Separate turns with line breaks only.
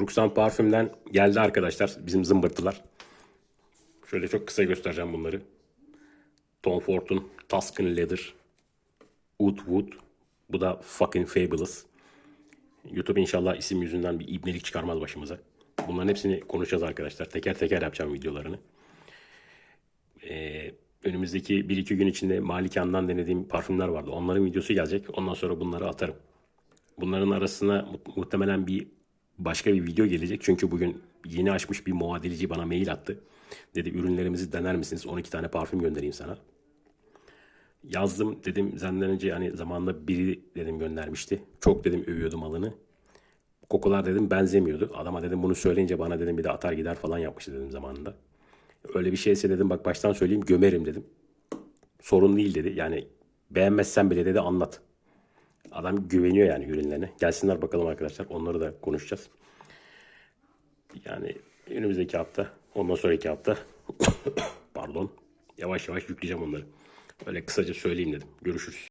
Ruxan Parfüm'den geldi arkadaşlar bizim zımbırtılar. Şöyle çok kısa göstereceğim bunları. Tom Ford'un Tuscan Leather Wood Wood. Bu da fucking fabulous. YouTube inşallah isim yüzünden bir ibnelik çıkarmaz başımıza. Bunların hepsini konuşacağız arkadaşlar. Teker teker yapacağım videolarını. Ee, önümüzdeki 1-2 gün içinde Malikan'dan denediğim parfümler vardı. Onların videosu gelecek. Ondan sonra bunları atarım. Bunların arasına mu- muhtemelen bir başka bir video gelecek. Çünkü bugün yeni açmış bir muadileci bana mail attı. Dedi ürünlerimizi dener misiniz? 12 tane parfüm göndereyim sana. Yazdım dedim senden önce hani zamanında biri dedim göndermişti. Çok dedim övüyordu malını. Kokular dedim benzemiyordu. Adama dedim bunu söyleyince bana dedim bir de atar gider falan yapmıştı dedim zamanında. Öyle bir şeyse dedim bak baştan söyleyeyim gömerim dedim. Sorun değil dedi. Yani beğenmezsen bile dedi anlat. Adam güveniyor yani ürünlerine. Gelsinler bakalım arkadaşlar. Onları da konuşacağız. Yani önümüzdeki hafta, ondan sonraki hafta pardon yavaş yavaş yükleyeceğim onları. Öyle kısaca söyleyeyim dedim. Görüşürüz.